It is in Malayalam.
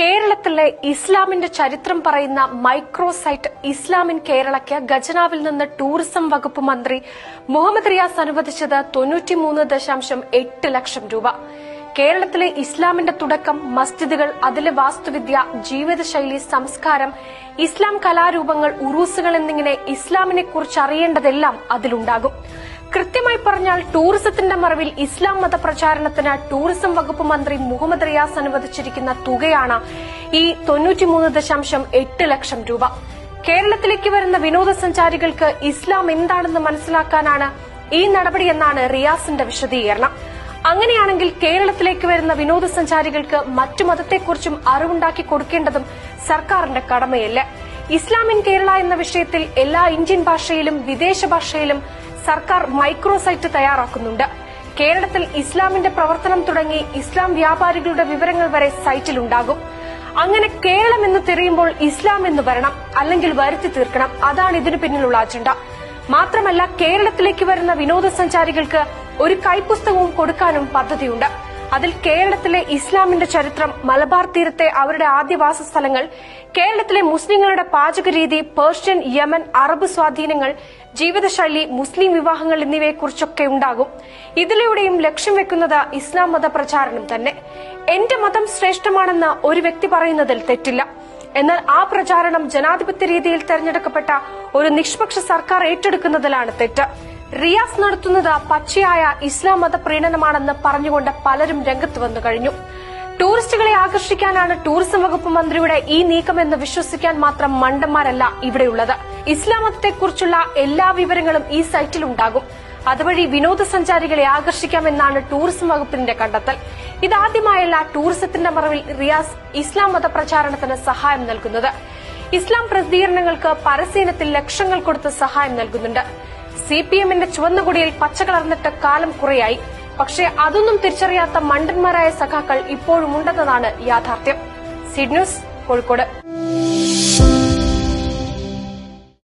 കേരളത്തിലെ ഇസ്ലാമിന്റെ ചരിത്രം പറയുന്ന മൈക്രോസൈറ്റ് ഇസ്ലാമിൻ കേരളയ്ക്ക് ഖജനാവിൽ നിന്ന് ടൂറിസം വകുപ്പ് മന്ത്രി മുഹമ്മദ് റിയാസ് അനുവദിച്ചത് തൊണ്ണൂറ്റിമൂന്ന് ദശാംശം എട്ട് ലക്ഷം രൂപ. കേരളത്തിലെ ഇസ്ലാമിന്റെ തുടക്കം മസ്ജിദുകൾ അതിലെ വാസ്തുവിദ്യ ജീവിതശൈലി സംസ്കാരം ഇസ്ലാം കലാരൂപങ്ങൾ ഉറൂസുകൾ എന്നിങ്ങനെ ഇസ്ലാമിനെ കുറിച്ച് അറിയേണ്ടതെല്ലാം അതിലുണ്ടാകും. കൃത്യമായി പറഞ്ഞാൽ ടൂറിസത്തിന്റെ മറവിൽ ഇസ്ലാം മത പ്രചാരണത്തിന് ടൂറിസം വകുപ്പ് മന്ത്രി മുഹമ്മദ് റിയാസ് അനുവദിച്ചിരിക്കുന്ന തുകയാണ് ഈ തൊണ്ണൂറ്റിമൂന്ന് ദശാംശം എട്ട് ലക്ഷം രൂപ. കേരളത്തിലേക്ക് വരുന്ന വിനോദസഞ്ചാരികൾക്ക് ഇസ്ലാം എന്താണെന്ന് മനസ്സിലാക്കാനാണ് ഈ നടപടിയെന്നാണ് റിയാസിന്റെ വിശദീകരണം. അങ്ങനെയാണെങ്കിൽ കേരളത്തിലേക്ക് വരുന്ന വിനോദസഞ്ചാരികൾക്ക് മറ്റു മതത്തെക്കുറിച്ചും അറിവുണ്ടാക്കി കൊടുക്കേണ്ടതും സർക്കാരിന്റെ കടമയല്ലേ? ഇസ്ലാമിൻ കേരള എന്ന വിഷയത്തിൽ എല്ലാ ഇന്ത്യൻ ഭാഷയിലും വിദേശ ഭാഷയിലും സർക്കാർ മൈക്രോസൈറ്റ് തയ്യാറാക്കുന്നുണ്ട്. കേരളത്തിൽ ഇസ്ലാമിന്റെ പ്രവർത്തനം തുടങ്ങി ഇസ്ലാം വ്യാപാരികളുടെ വിവരങ്ങൾ വരെ സൈറ്റിലുണ്ടാകും. അങ്ങനെ കേരളം എന്ന് തിരയുമ്പോൾ ഇസ്ലാം എന്ന് വരണം അല്ലെങ്കിൽ വരുത്തി തീർക്കണം അതാണ് ഇതിനു പിന്നിലുള്ള അജണ്ട. മാത്രമല്ല കേരളത്തിലേക്ക് വരുന്ന വിനോദസഞ്ചാരികൾക്ക് ഒരു കൈപ്പുസ്തകവും കൊടുക്കാനും പദ്ധതിയുണ്ട്. അതിൽ കേരളത്തിലെ ഇസ്ലാമിന്റെ ചരിത്രം മലബാർ തീരത്തെ അവരുടെ ആദ്യവാസ സ്ഥലങ്ങൾ കേരളത്തിലെ മുസ്ലിങ്ങളുടെ പാചകരീതി പേർഷ്യൻ യമൻ അറബ് സ്വാധീനങ്ങൾ ജീവിതശൈലി മുസ്ലിം വിവാഹങ്ങൾ എന്നിവയെക്കുറിച്ചൊക്കെ ഉണ്ടാകും. ഇതിലൂടെയും ലക്ഷ്യം വെക്കുന്നത് ഇസ്ലാം മത പ്രചാരണം തന്നെ. എന്റെ മതം ശ്രേഷ്ഠമാണെന്ന് ഒരു വ്യക്തി പറയുന്നതിൽ തെറ്റില്ല. എന്നാൽ ആ പ്രചാരണം ജനാധിപത്യ രീതിയിൽ തെരഞ്ഞെടുക്കപ്പെട്ട ഒരു നിഷ്പക്ഷ സർക്കാർ ഏറ്റെടുക്കുന്നതിലാണ് തെറ്റ്. റിയാസ് നടത്തുന്നത് പച്ചയായ ഇസ്ലാം മത പ്രീണനമാണെന്ന് പറഞ്ഞുകൊണ്ട് പലരും രംഗത്ത് വന്നു കഴിഞ്ഞു. ടൂറിസ്റ്റുകളെ ആകർഷിക്കാനാണ് ടൂറിസം വകുപ്പ് മന്ത്രിയുടെ ഈ നീക്കമെന്ന് വിശ്വസിക്കാൻ മാത്രം മണ്ടന്മാരല്ല ഇവിടെയുള്ളത്. ഇസ്ലാം മതത്തെക്കുറിച്ചുള്ള എല്ലാ വിവരങ്ങളും ഈ സൈറ്റിലുണ്ടാകും അതുവഴി വിനോദസഞ്ചാരികളെ ആകർഷിക്കാമെന്നാണ് ടൂറിസം വകുപ്പിന്റെ കണ്ടെത്തൽ. ഇതാദ്യമായല്ല ടൂറിസത്തിന്റെ മറവിൽ റിയാസ് ഇസ്ലാം മത പ്രചാരണത്തിന് സഹായം നൽകുന്നത്. ഇസ്ലാം പ്രസിദ്ധീകരണങ്ങൾക്ക് പരസ്യനത്തിൽ ലക്ഷങ്ങൾ കൊടുത്ത് സഹായം നൽകുന്നുണ്ട്. സി പി എമ്മിന്റെ ചുവന്നുകൊടിയിൽ പച്ച കളർന്നിട്ട് കാലം കുറയായി. പക്ഷേ അതൊന്നും തിരിച്ചറിയാത്ത മണ്ടന്മാരായ സഖാക്കൾ ഇപ്പോഴും ഉണ്ടെന്നതാണ് യാഥാർത്ഥ്യം. സിഡ് ന്യൂസ് കോഴിക്കോട്.